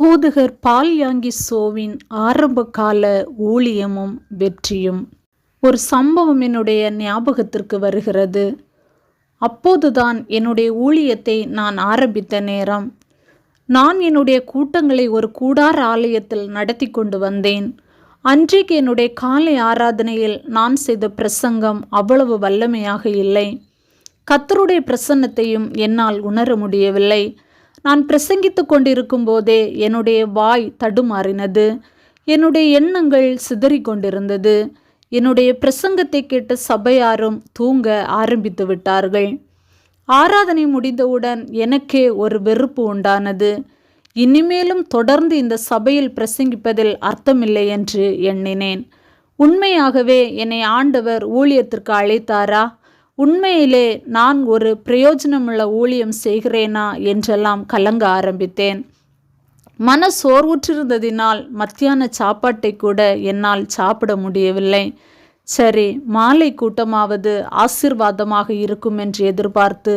போதகர் பால் யாங்கி சோவின் ஆரம்பகால ஊழியமும் வெற்றியும் ஒரு சம்பவம் என்னுடைய ஞாபகத்திற்கு வருகிறது. அப்போதுதான் என்னுடைய ஊழியத்தை நான் ஆரம்பித்த நேரம். நான் என்னுடைய கூட்டங்களை ஒரு கூடார ஆலயத்தில் நடத்தி கொண்டு வந்தேன். அன்றைக்கு என்னுடைய காலை ஆராதனையில் நான் செய்த பிரசங்கம் அவ்வளவு வல்லமையாக இல்லை. கத்தருடைய பிரசன்னத்தையும் என்னால் உணர முடியவில்லை. நான் பிரசங்கித்து கொண்டிருக்கும் போதே என்னுடைய வாய் தடுமாறினது. என்னுடைய எண்ணங்கள் சிதறி கொண்டிருந்தது என்னுடைய பிரசங்கத்தை கேட்ட சபையாரும் தூங்க ஆரம்பித்து விட்டார்கள். ஆராதனை முடிந்தவுடன் எனக்கே ஒரு வெறுப்பு உண்டானது. இனிமேலும் தொடர்ந்து இந்த சபையில் பிரசங்கிப்பதில் அர்த்தமில்லை என்று எண்ணினேன். உண்மையாகவே என்னை ஆண்டவர் ஊழியத்திற்கு அழைத்தாரா? உண்மையிலே நான் ஒரு பிரயோஜனமுள்ள ஊழியம் செய்கிறேனா என்றெல்லாம் கலங்க ஆரம்பித்தேன். மன சோர்வுற்றிருந்ததினால் மத்தியான சாப்பாட்டை கூட என்னால் சாப்பிட முடியவில்லை. சரி மாலை கூட்டமாவது ஆசிர்வாதமாக இருக்கும் என்று எதிர்பார்த்து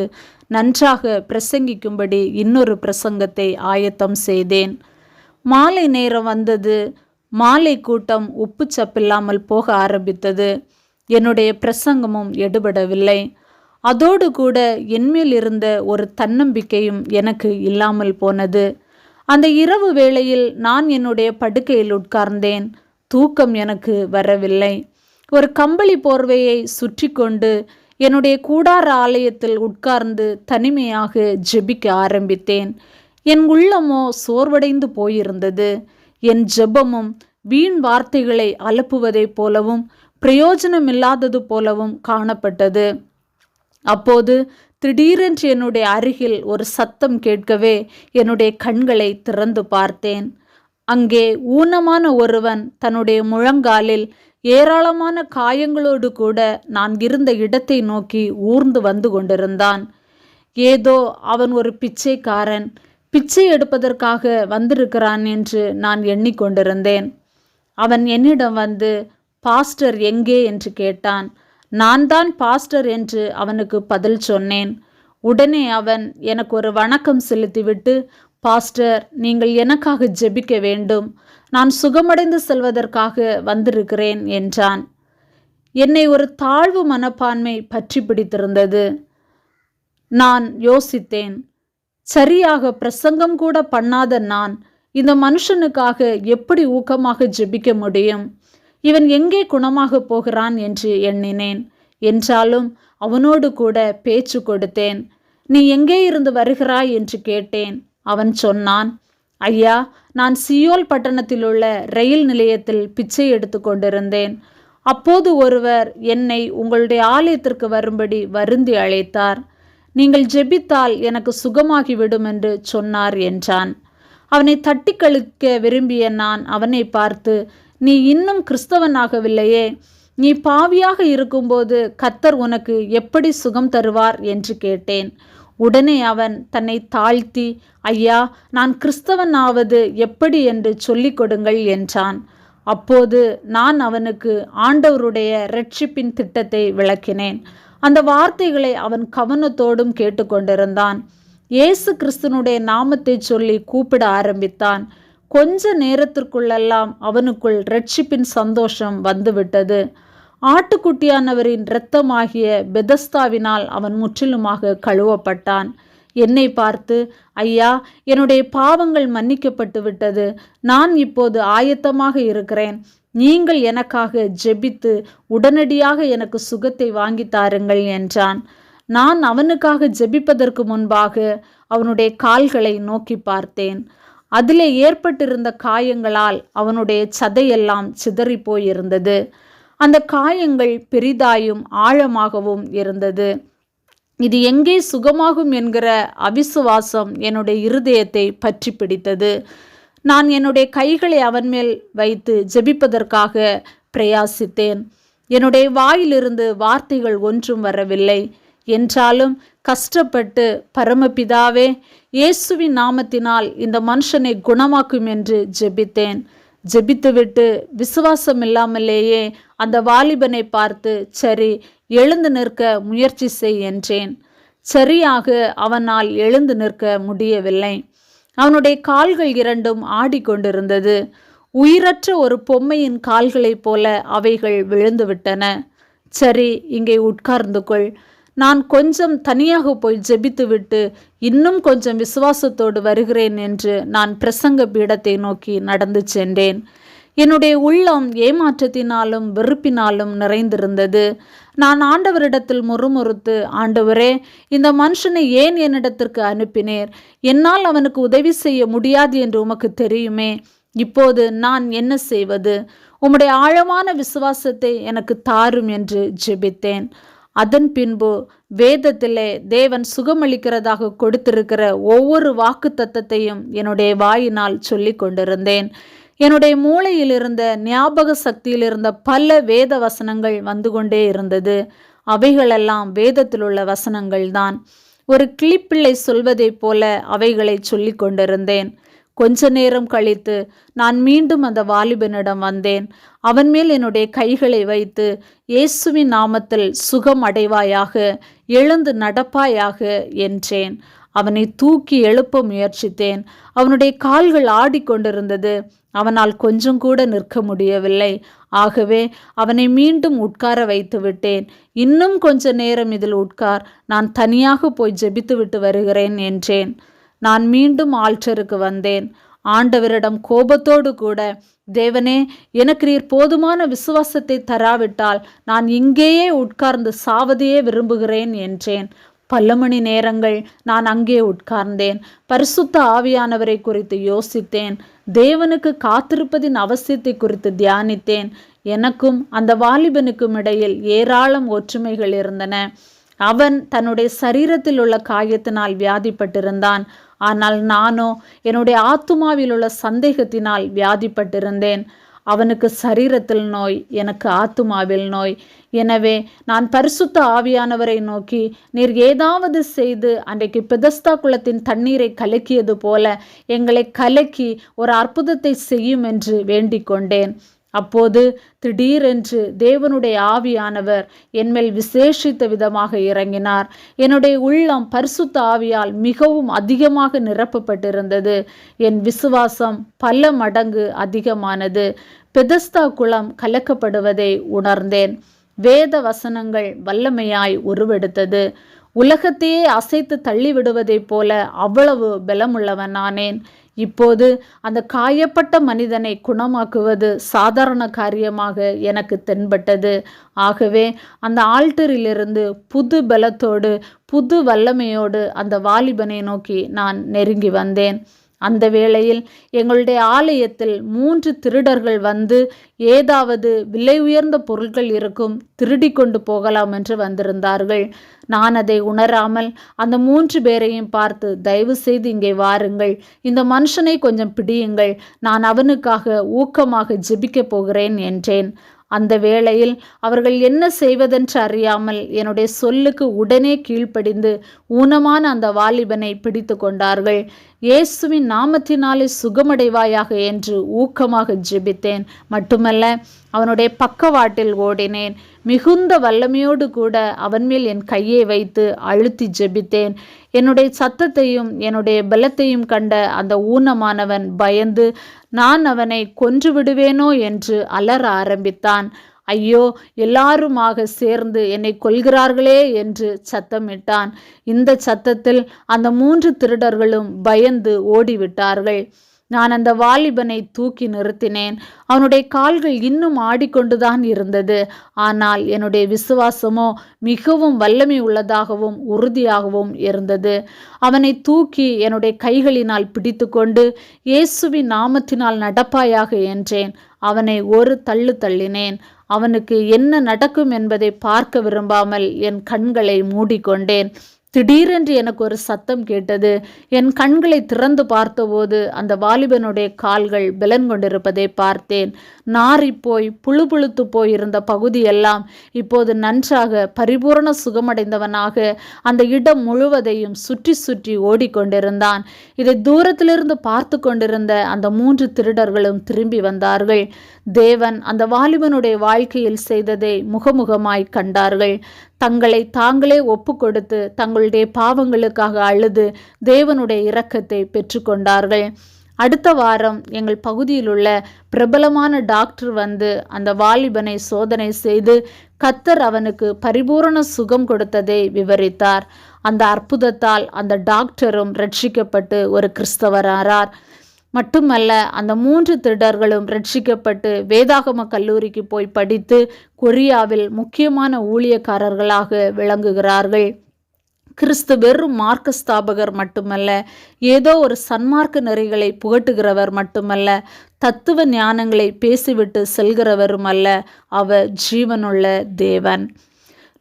நன்றாக பிரசங்கிக்கும்படி இன்னொரு பிரசங்கத்தை ஆயத்தம் செய்தேன். மாலை நேரம் வந்தது. மாலை கூட்டம் உப்பு சப்பில்லாமல் போக ஆரம்பித்தது. என்னுடைய பிரசங்கமும் எடுபடவில்லை. அதோடு கூட என்மேல் இருந்த ஒரு தன்னம்பிக்கையும் எனக்கு இல்லாமல் போனது. அந்த இரவு வேளையில் நான் என்னுடைய படுக்கையில் உட்கார்ந்தேன். தூக்கம் எனக்கு வரவில்லை. ஒரு கம்பளி போர்வையை சுற்றி கொண்டு என்னுடைய கூடார ஆலயத்தில் உட்கார்ந்து தனிமையாக ஜெபிக்க ஆரம்பித்தேன். என் உள்ளமோ சோர்வடைந்து போயிருந்தது. என் ஜெபமும் வீண் வார்த்தைகளை அலப்புவதைப் போலவும் பிரயோஜனம் இல்லாதது போலவும் காணப்பட்டது. அப்போது திடீரென்று என்னுடைய அருகில் ஒரு சத்தம் கேட்கவே என்னுடைய கண்களை திறந்து பார்த்தேன். அங்கே ஊனமான ஒருவன் தன்னுடைய முழங்காலில் ஏராளமான காயங்களோடு கூட நான் இருந்த இடத்தை நோக்கி ஊர்ந்து வந்து கொண்டிருந்தான். ஏதோ அவன் ஒரு பிச்சைக்காரன் பிச்சை எடுப்பதற்காக வந்திருக்கிறான் என்று நான் எண்ணிக்கொண்டிருந்தேன். அவன் என்னிடம் வந்து பாஸ்டர் எங்கே என்று கேட்டான். நான் தான் பாஸ்டர் என்று அவனுக்கு பதில் சொன்னேன். உடனே அவன் எனக்கு ஒரு வணக்கம் செலுத்திவிட்டு பாஸ்டர் நீங்கள் எனக்காக ஜெபிக்க வேண்டும். நான் சுகமடைந்து செல்வதற்காக வந்திருக்கிறேன் என்றான். என்னை ஒரு தாழ்வு மனப்பான்மை பற்றி பிடித்திருந்தது. நான் யோசித்தேன். சரியாக பிரசங்கம் கூட பண்ணாத நான் இந்த மனுஷனுக்காக எப்படி ஊக்கமாக ஜெபிக்க முடியும்? இவன் எங்கே குணமாகப் போகிறான் என்று எண்ணினேன். என்றாலும் அவனோடு கூட பேச்சு கொடுத்தேன். நீ எங்கே இருந்து வருகிறாய்? என்று கேட்டேன். அவன் சொன்னான் ஐயா நான் சியோல் பட்டணத்தில் உள்ள ரயில் நிலையத்தில் பிச்சை எடுத்து கொண்டிருந்தேன். அப்போது ஒருவர் என்னை உங்களுடைய ஆலயத்திற்கு வரும்படி வருந்தி அழைத்தார். நீங்கள் ஜெபித்தால் எனக்கு சுகமாகிவிடும் என்று சொன்னார் என்றான். அவனை தட்டி கழிக்க விரும்பிய நான் அவனை பார்த்து நீ இன்னும் கிறிஸ்தவனாகவில்லையே. நீ பாவியாக இருக்கும்போது கத்தர் உனக்கு எப்படி சுகம் தருவார் என்று கேட்டேன். உடனே அவன் தன்னை தாழ்த்தி ஐயா நான் கிறிஸ்தவன் ஆவது எப்படி என்று சொல்லிக் கொடுங்கள் என்றான். அப்போது நான் அவனுக்கு ஆண்டவருடைய ரட்சிப்பின் திட்டத்தை விளக்கினேன். அந்த வார்த்தைகளை அவன் கவனத்தோடும் கேட்டுக்கொண்டிருந்தான். இயேசு கிறிஸ்தனுடைய நாமத்தை சொல்லி கூப்பிட ஆரம்பித்தான். கொஞ்ச நேரத்திற்குள்ளெல்லாம் அவனுக்குள் ரட்சிப்பின் சந்தோஷம் வந்துவிட்டது. ஆட்டுக்குட்டியானவரின் இரத்தமாகிய பெதஸ்தாவினால் அவன் முற்றிலுமாக கழுவப்பட்டான். என்னை பார்த்து ஐயா என்னுடைய பாவங்கள் மன்னிக்கப்பட்டு விட்டது. நான் இப்போது ஆயத்தமாக இருக்கிறேன். நீங்கள் எனக்காக ஜெபித்து உடனடியாக எனக்கு சுகத்தை வாங்கி தாருங்கள் என்றான். நான் அவனுக்காக ஜெபிப்பதற்கு முன்பாக அவனுடைய கால்களை நோக்கி பார்த்தேன். அதிலே ஏற்பட்டிருந்த காயங்களால் அவனுடைய சதையெல்லாம் சிதறி போயிருந்தது. அந்த காயங்கள் பெரிதாயும் ஆழமாகவும் இருந்தது. இது எங்கே சுகமாகும் என்கிற அவிசுவாசம் என்னுடைய இருதயத்தை பற்றி பிடித்தது. நான் என்னுடைய கைகளை அவன் மேல் வைத்து ஜெபிப்பதற்காக பிரயாசித்தேன். என்னுடைய வாயிலிருந்து வார்த்தைகள் ஒன்றும் வரவில்லை. என்றாலும் கஷ்டப்பட்டு பரமபிதாவே இயேசுவின் நாமத்தினால் இந்த மனுஷனை குணமாக்கும் என்று ஜெபித்தேன். ஜெபித்துவிட்டு விசுவாசம் இல்லாமலேயே அந்த வாலிபனை பார்த்து சரி எழுந்து நிற்க முயற்சி செய் என்றேன். சரியாக அவனால் எழுந்து நிற்க முடியவில்லை. அவனுடைய கால்கள் இரண்டும் ஆடிக்கொண்டிருந்தது உயிரற்ற ஒரு பொம்மையின் கால்களைப் போல அவைகள் விழுந்துவிட்டன. சரி இங்கே உட்கார்ந்து கொள். நான் கொஞ்சம் தனியாக போய் ஜெபித்துவிட்டு இன்னும் கொஞ்சம் விசுவாசத்தோடு வருகிறேன் என்று நான் பிரசங்க பீடத்தை நோக்கி நடந்து சென்றேன். என்னுடைய உள்ளம் ஏமாற்றத்தினாலும் வெறுப்பினாலும் நிறைந்திருந்தது. நான் ஆண்டவரிடத்தில் முறுமுறுத்து ஆண்டவரே இந்த மனுஷனை ஏன் என்னிடத்திற்கு அனுப்பினேர்? என்னால் அவனுக்கு உதவி செய்ய முடியாது என்று உமக்கு தெரியுமே. இப்போது நான் என்ன செய்வது? உம்முடைய ஆழமான விசுவாசத்தை எனக்கு தாரும் என்று ஜெபித்தேன். அதன் பின்பு வேதத்திலே தேவன் சுகமளிக்கிறதாக கொடுத்திருக்கிற ஒவ்வொரு வாக்கு தத்தத்தையும் என்னுடைய வாயினால் சொல்லி கொண்டிருந்தேன். என்னுடைய மூளையில் இருந்த ஞாபக சக்தியில் இருந்த பல வேத வசனங்கள் வந்து கொண்டே இருந்தது. அவைகளெல்லாம் வேதத்தில் உள்ள வசனங்கள் தான் ஒரு கிளிப்பிள்ளை சொல்வதைப் போல அவைகளை சொல்லி கொண்டிருந்தேன். கொஞ்ச நேரம் கழித்து நான் மீண்டும் அந்த வாலிபனிடம் வந்தேன். அவன் மேல் என்னுடைய கைகளை வைத்து இயேசுவின் நாமத்தில் சுகம் அடைவாயாக எழுந்து நடப்பாயாக என்றேன். அவனை தூக்கி எழுப்ப முயற்சித்தேன். அவனுடைய கால்கள் ஆடிக்கொண்டிருந்தது அவனால் கொஞ்சம் கூட நிற்க முடியவில்லை. ஆகவே அவனை மீண்டும் உட்கார வைத்து விட்டேன். இன்னும் கொஞ்ச நேரம் இதில் உட்கார். நான் தனியாக போய் ஜெபித்து விட்டு வருகிறேன் என்றேன். நான் மீண்டும் ஆல்டருக்கு வந்தேன். ஆண்டவரிடம் கோபத்தோடு கூட தேவனே எனக்கு நீர் போதுமான விசுவாசத்தை தராவிட்டால் நான் இங்கேயே உட்கார்ந்து சாவதையே விரும்புகிறேன் என்றேன். பல மணி நேரங்கள் நான் அங்கே உட்கார்ந்தேன். பரிசுத்த ஆவியானவரை குறித்து யோசித்தேன். தேவனுக்கு காத்திருப்பதின் அவசியத்தை குறித்து தியானித்தேன். எனக்கும் அந்த வாலிபனுக்கும் இடையில் ஏராளம் ஒற்றுமைகள் இருந்தன. அவன் தன்னுடைய சரீரத்தில் உள்ள காயத்தினால் வியாதிப்பட்டிருந்தான். ஆனால் நானோ என்னுடைய ஆத்துமாவில் உள்ள சந்தேகத்தினால் வியாதிப்பட்டிருந்தேன். அவனுக்கு சரீரத்தில் நோய் எனக்கு ஆத்துமாவில் நோய். எனவே நான் பரிசுத்த ஆவியானவரை நோக்கி நீர் ஏதாவது செய்து அன்றைக்கு பெதஸ்தா குளத்தின் தண்ணீரை கலக்கியது போல எங்களை கலக்கி ஒரு அற்புதத்தை செய்யும் என்று வேண்டிக் கொண்டேன் அப்போது திடீரென்று தேவனுடைய ஆவியானவர் என்மேல் விசேஷித்த விதமாக இறங்கினார். என்னுடைய உள்ளம் பரிசுத்த ஆவியால் மிகவும் அதிகமாக நிரப்பப்பட்டிருந்தது. என் விசுவாசம் பல மடங்கு அதிகமானது. பெதஸ்தா குளம் கலக்கப்படுவதை உணர்ந்தேன். வேத வசனங்கள் வல்லமையாய் உருவெடுத்தது. உலகத்தையே அசைத்து தள்ளிவிடுவதைப் போல அவ்வளவு பலமுள்ளவனானேன். இப்போது அந்த காயப்பட்ட மனிதனை குணமாக்குவது சாதாரண காரியமாக எனக்கு தென்பட்டது. ஆகவே அந்த ஆல்டரிலிருந்து புது பலத்தோடு புது வல்லமையோடு அந்த வாலிபனை நோக்கி நான் நெருங்கி வந்தேன். அந்த வேளையில் எங்களுடைய ஆலயத்தில் மூன்று திருடர்கள் வந்து ஏதாவது விலை உயர்ந்த பொருட்கள் இருக்கும் திருடி கொண்டு போகலாம் என்று வந்திருந்தார்கள். நான் அதை உணராமல் அந்த மூன்று பேரையும் பார்த்து தயவு செய்து இங்கே வாருங்கள். இந்த மனுஷனை கொஞ்சம் பிடியுங்கள். நான் அவனுக்காக ஊக்கமாக ஜெபிக்கப் போகிறேன் என்றேன். அந்த வேளையில் அவர்கள் என்ன செய்வதென்று அறியாமல் என்னுடைய சொல்லுக்கு உடனே கீழ்ப்படிந்து ஊனமான அந்த வாலிபனை பிடித்து கொண்டார்கள். இயேசுவின் நாமத்தினாலே சுகமடைவாயாக என்று ஊக்கமாக ஜெபித்தேன். மட்டுமல்ல அவனுடைய பக்கவாட்டில் ஓடினேன். மிகுந்த வல்லமையோடு கூட அவன் மேல் என் கையை வைத்து அழுத்தி ஜெபித்தேன். என்னுடைய சத்தத்தையும் என்னுடைய பலத்தையும் கண்ட அந்த ஊனமானவன் பயந்து நான் அவனை கொன்று விடுவேனோ? என்று அலற ஆரம்பித்தான். ஐயோ எல்லாருமாக சேர்ந்து என்னை கொள்கிறார்களே என்று சத்தமிட்டான். இந்த சத்தத்தில் அந்த மூன்று திருடர்களும் பயந்து ஓடிவிட்டார்கள். நான் அந்த வாலிபனை தூக்கி நிறுத்தினேன். அவனுடைய கால்கள் இன்னும் ஆடிக்கொண்டுதான் இருந்தது. ஆனால் என்னுடைய விசுவாசமோ மிகவும் வல்லமை உள்ளதாகவும் உறுதியாகவும் இருந்தது. அவனை தூக்கி என்னுடைய கைகளினால் பிடித்து கொண்டு இயேசுவின் நாமத்தினால் நடப்பாயாக என்றேன். அவனை ஒரு தள்ளு தள்ளினேன். அவனுக்கு என்ன நடக்கும் என்பதை பார்க்க விரும்பாமல் என் கண்களை மூடிக்கொண்டேன். திடீரென்று எனக்கு ஒரு சத்தம் கேட்டது. என் கண்களை திறந்து பார்த்தபோது அந்த வாலிபனுடைய கால்கள் பலன் கொண்டிருப்பதை பார்த்தேன். நாறிப்போய் புழு புழுத்து போயிருந்த பகுதியெல்லாம் இப்போது நன்றாக பரிபூரண சுகமடைந்தவனாக அந்த இடம் முழுவதையும் சுற்றி சுற்றி ஓடிக்கொண்டிருந்தான். இதை தூரத்திலிருந்து பார்த்து கொண்டிருந்த அந்த மூன்று திருடர்களும் திரும்பி வந்தார்கள். தேவன் அந்த வாலிபனுடைய வாழ்க்கையில் செய்ததை முகமுகமாய் கண்டார்கள். தங்களை தாங்களே ஒப்பு கொடுத்து தங்களுடைய பாவங்களுக்காக அழுது தேவனுடைய இரக்கத்தை பெற்றுக்கொண்டார்கள். அடுத்த வாரம் எங்கள் பகுதியில் உள்ள பிரபலமான டாக்டர் வந்து அந்த வாலிபனை சோதனை செய்து கத்தர் அவனுக்கு பரிபூரண சுகம் கொடுத்ததை விவரித்தார். அந்த அற்புதத்தால் அந்த டாக்டரும் ரட்சிக்கப்பட்டு ஒரு கிறிஸ்தவரானார். மட்டுமல்ல அந்த மூன்று திருடர்களும் ரட்சிக்கப்பட்டு வேதாகம கல்லூரிக்கு போய் படித்து கொரியாவில் முக்கியமான ஊழியக்காரர்களாக விளங்குகிறார்கள். கிறிஸ்து வெறும் மார்க்க ஸ்தாபகர் மட்டுமல்ல ஏதோ ஒரு சன்மார்க்க நெறிகளை புகட்டுகிறவர் மட்டுமல்ல தத்துவ ஞானங்களை பேசிவிட்டு செல்கிறவரும் அல்ல அவர் ஜீவனுள்ள தேவன்.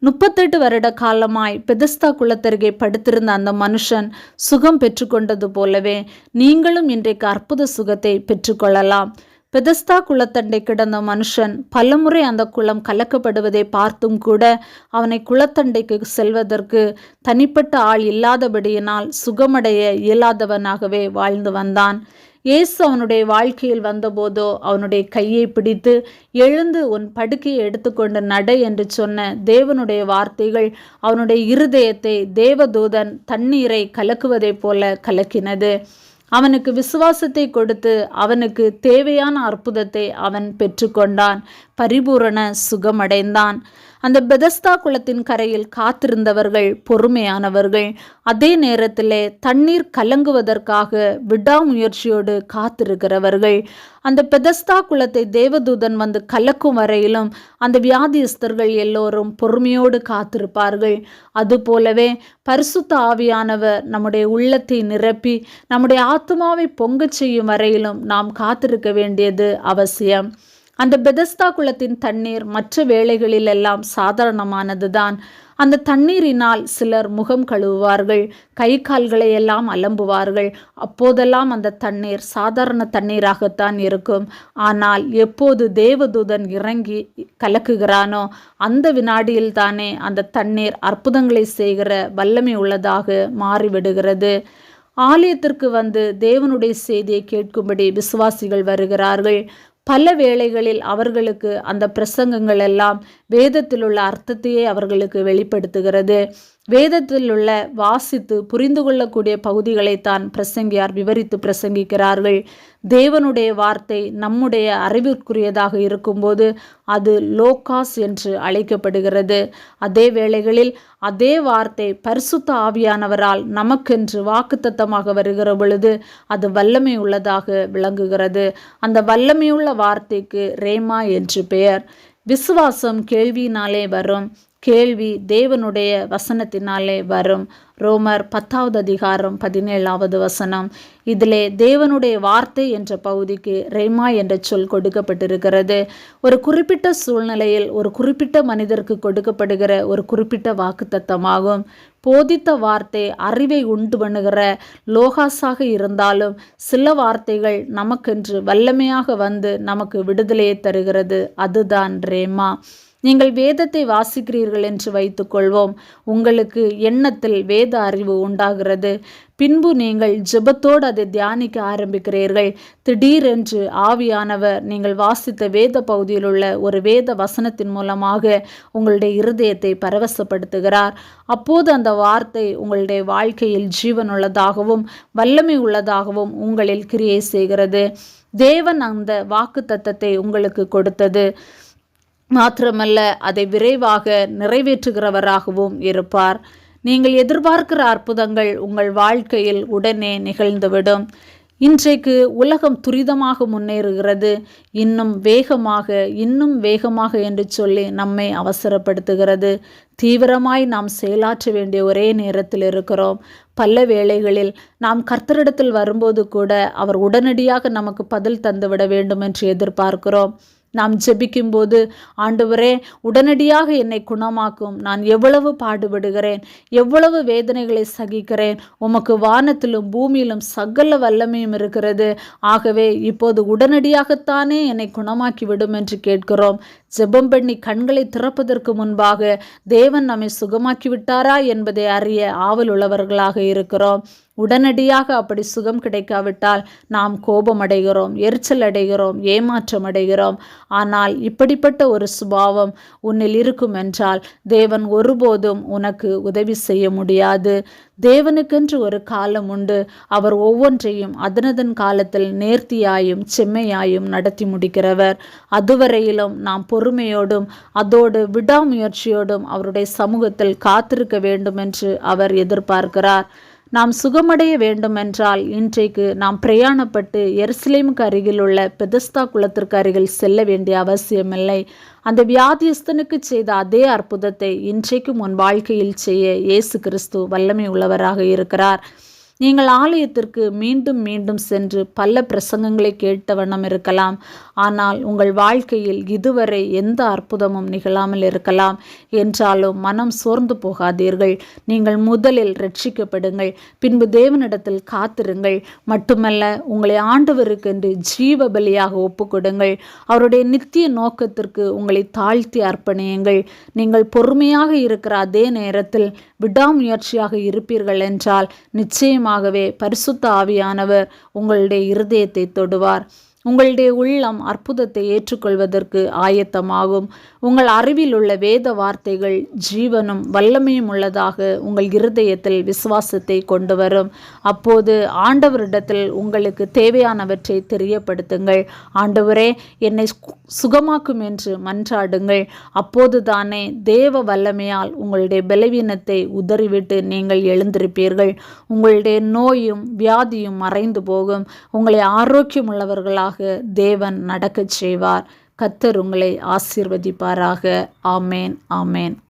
முப்பத்தெட்டு வருட காலமாய் பெதஸ்தா குளத்தருகே படுத்திருந்த அந்த மனுஷன் சுகம் பெற்றுக்கொண்டது போலவே நீங்களும் இன்றைக்கு அற்புத சுகத்தை பெற்றுக்கொள்ளலாம். பெதஸ்தா குளத்தண்டை கிடந்த மனுஷன் பலமுறை அந்த குளம் கலக்கப்படுவதை பார்த்தும் கூட அவனை குளத்தண்டைக்கு செல்வதற்கு தனிப்பட்ட ஆள் இல்லாதபடியினால் சுகமடைய இயலாதவனாகவே வாழ்ந்து வந்தான். இயேசு அவனுடைய வாழ்க்கையில் வந்தபோதோ அவனுடைய கையை பிடித்து எழுந்து உன் படுக்கையை எடுத்துக்கொண்டு நட என்று சொன்ன தேவனுடைய வார்த்தைகள் அவனுடைய இருதயத்தை தேவதூதன் தண்ணீரை கலக்குவதைப் போல கலக்கினது. அவனுக்கு விசுவாசத்தை கொடுத்து அவனுக்கு தேவையான அற்புதத்தை அவன் பெற்றுக்கொண்டான். பரிபூரண சுகமடைந்தான். அந்த பெதஸ்தா குளத்தின் கரையில் காத்திருந்தவர்கள் பொறுமையானவர்கள். அதே நேரத்திலே தண்ணீர் கலங்குவதற்காக விடாமுயற்சியோடு காத்திருக்கிறவர்கள். அந்த பெதஸ்தா குளத்தை தேவதூதன் வந்து கலக்கும் வரையிலும் அந்த வியாதியஸ்தர்கள் எல்லோரும் பொறுமையோடு காத்திருப்பார்கள். அதுபோலவே பரிசுத்த ஆவியானவர் நம்முடைய உள்ளத்தை நிரப்பி நம்முடைய ஆத்மாவை பொங்கச் செய்யும் வரையிலும் நாம் காத்திருக்க வேண்டியது அவசியம். அந்த பெதஸ்தா குளத்தின் தண்ணீர் மற்ற வேளைகளில் எல்லாம் சாதாரணமானதுதான். அந்த தண்ணீரினால் சிலர் முகம் கழுவுவார்கள் கை கால்களை எல்லாம் அலம்புவார்கள். அப்போதெல்லாம் அந்த தண்ணீர் சாதாரண தண்ணீராகத்தான் இருக்கும். ஆனால் எப்போது தேவதூதன் இறங்கி கலக்குகிறானோ அந்த வினாடியில் தானே அந்த தண்ணீர் அற்புதங்களை செய்கிற வல்லமை உள்ளதாக மாறிவிடுகிறது. ஆலயத்திற்கு வந்து தேவனுடைய செய்தியை கேட்கும்படி விசுவாசிகள் வருகிறார்கள். பல வேளைகளில் அவர்களுக்கு அந்த பிரசங்கங்கள் எல்லாம் வேதத்தில் உள்ள அர்த்தத்தையே அவர்களுக்கு வெளிப்படுத்துகிறது. வேதத்தில் உள்ள வாசித்து புரிந்து கொள்ளக்கூடிய பகுதிகளைத்தான் பிரசங்கியார் விவரித்து பிரசங்கிக்கிறார்கள். தேவனுடைய வார்த்தை நம்முடைய அறிவிற்குரியதாக இருக்கும்போது அது லோகாஸ் என்று அழைக்கப்படுகிறது. அதே வேளைகளில் அதே வார்த்தை பரிசுத்த ஆவியானவரால் நமக்கென்று வாக்குத்தத்தமாக வருகிற பொழுது அது வல்லமை உள்ளதாக விளங்குகிறது. அந்த வல்லமையுள்ள வார்த்தைக்கு ரேமா என்று பெயர். விசுவாசம் கேள்வியினாலே வரும். கேள்வி தேவனுடைய வசனத்தினாலே வரும். ரோமர் பத்தாவது அதிகாரம் பதினேழாவது வசனம். இதிலே தேவனுடைய வார்த்தை என்ற பகுதிக்கு ரேமா என்ற சொல் கொடுக்கப்பட்டிருக்கிறது. ஒரு குறிப்பிட்ட சூழ்நிலையில் ஒரு குறிப்பிட்ட மனிதருக்கு கொடுக்கப்படுகிற ஒரு குறிப்பிட்ட வாக்குத்தத்தமாகும். போதித்த வார்த்தை அறிவை உண்டு பண்ணுகிற லோகாஸாக இருந்தாலும் சில வார்த்தைகள் நமக்கென்று வல்லமையாக வந்து நமக்கு விடுதலையை தருகிறது. அதுதான் ரேமா. நீங்கள் வேதத்தை வாசிக்கிறீர்கள் என்று வைத்துக்கொள்வோம். உங்களுக்கு எண்ணத்தில் வேத அறிவு உண்டாகிறது. பின்பு நீங்கள் ஜெபத்தோடு அதை தியானிக்க ஆரம்பிக்கிறீர்கள். திடீரென்று ஆவியானவர் நீங்கள் வாசித்த வேத பகுதியில் உள்ள ஒரு வேத வசனத்தின் மூலமாக உங்களுடைய இருதயத்தை பரவசப்படுத்துகிறார். அப்போது அந்த வார்த்தை உங்களுடைய வாழ்க்கையில் ஜீவனுள்ளதாகவும் வல்லமை உள்ளதாகவும் உங்களில் கிரியை செய்கிறது. தேவன் அந்த வாக்கு தத்தத்தை உங்களுக்கு கொடுத்தது. மாத்திரமல்ல அதை விரைவாக நிறைவேற்றுகிறவராகவும் இருப்பார். நீங்கள் எதிர்பார்க்கிற அற்புதங்கள் உங்கள் வாழ்க்கையில் உடனே நிகழ்ந்துவிடும். இன்றைக்கு உலகம் துரிதமாக முன்னேறுகிறது. இன்னும் வேகமாக இன்னும் வேகமாக என்று சொல்லி நம்மை அவசரப்படுத்துகிறது. தீவிரமாய் நாம் செயலாற்ற வேண்டிய ஒரே நேரத்தில் இருக்கிறோம். பல வேளைகளில் நாம் கர்த்தரிடத்தில் வரும்போது கூட அவர் உடனடியாக நமக்கு பதில் தந்துவிட வேண்டும் என்று எதிர்பார்க்கிறோம். நாம் ஜெபிக்கும்போது ஆண்டவரே உடனடியாக என்னை குணமாக்கும். நான் எவ்வளவு பாடுபடுகிறேன் எவ்வளவு வேதனைகளை சகிக்கிறேன். உமக்கு வானத்திலும் பூமியிலும் சகல வல்லமையும் இருக்கிறது. ஆகவே இப்போது உடனடியாகத்தானே என்னை குணமாக்கி விடும் என்று கேட்கிறோம். ஜெபம் பண்ணி கண்களை திறப்பதற்கு முன்பாக தேவன் நம்மை சுகமாக்கி விட்டாரா என்பதை அறிய ஆவல் உள்ளவர்களாக இருக்கிறோம். உடனடியாக அப்படி சுகம் கிடைக்காவிட்டால் நாம் கோபம் அடைகிறோம் எரிச்சல் அடைகிறோம் ஏமாற்றம் அடைகிறோம் ஆனால் இப்படிப்பட்ட ஒரு சுபாவம் உன்னில் இருக்கும் என்றால் தேவன் ஒருபோதும் உனக்கு உதவி செய்ய முடியாது. தேவனுக்கென்று ஒரு காலம் உண்டு. அவர் ஒவ்வொன்றையும் அதனதன் காலத்தில் நேர்த்தியாயும் செம்மையாயும் நடத்தி முடிக்கிறவர். அதுவரையிலும் நாம் பொறுமையோடும் அதோடு விடாமுயற்சியோடும் அவருடைய சமூகத்தில் காத்திருக்க வேண்டும் என்று அவர் எதிர்பார்க்கிறார். நாம் சுகமடைய வேண்டுமென்றால் இன்றைக்கு நாம் பிரயாணப்பட்டு எருசலேமுக்கு அருகில் உள்ள பெதஸ்தா குளத்திற்கு அருகில் செல்ல வேண்டிய அவசியமில்லை. அந்த வியாதியஸ்தனுக்கு செய்த அதே அற்புதத்தை இன்றைக்கும் உன் வாழ்க்கையில் செய்ய இயேசு கிறிஸ்து வல்லமை உள்ளவராக இருக்கிறார். நீங்கள் ஆலயத்திற்கு மீண்டும் மீண்டும் சென்று பல பிரசங்கங்களை கேட்ட வண்ணம் இருக்கலாம். ஆனால் உங்கள் வாழ்க்கையில் இதுவரை எந்த அற்புதமும் நிகழாமல் இருக்கலாம். என்றாலும் மனம் சோர்ந்து போகாதீர்கள். நீங்கள் முதலில் ரட்சிக்கப்படுங்கள். பின்பு தேவனிடத்தில் காத்திருங்கள். மட்டுமல்ல உங்களை ஆண்டவருக்கென்று ஜீவ பலியாக ஒப்புக்கொடுங்கள். அவருடைய நித்திய நோக்கத்திற்கு உங்களை தாழ்த்தி அர்ப்பணியுங்கள். நீங்கள் பொறுமையாக இருக்கிற அதே நேரத்தில் விடாமுயற்சியாக இருப்பீர்கள் என்றால் நிச்சயமாகவே பரிசுத்த ஆவியானவர் உங்களுடைய இருதயத்தை தொடுவார். உங்களுடைய உள்ளம் அற்புதத்தை ஏற்றுக்கொள்வதற்கு ஆயத்தமாகும். உங்கள் அறிவில் உள்ள வேத வார்த்தைகள் ஜீவனும் வல்லமையும் உள்ளதாக உங்கள் இருதயத்தில் விசுவாசத்தை கொண்டு வரும். அப்போது ஆண்டவரிடத்தில் உங்களுக்கு தேவையானவற்றை தெரியப்படுத்துங்கள். ஆண்டவரே என்னை சுகமாக்கும் என்று மன்றாடுங்கள். அப்போது தானே தேவ வல்லமையால் உங்களுடைய பலவீனத்தை உதறிவிட்டு நீங்கள் எழுந்திருப்பீர்கள். உங்களுடைய நோயும் வியாதியும் மறைந்து போகும். உங்களை ஆரோக்கியம் உள்ளவர்களாக தேவன் நடக்கச் செய்வார். கத்தர் உங்களை ஆசீர்வதிப்பாராக. ஆமேன் ஆமேன்.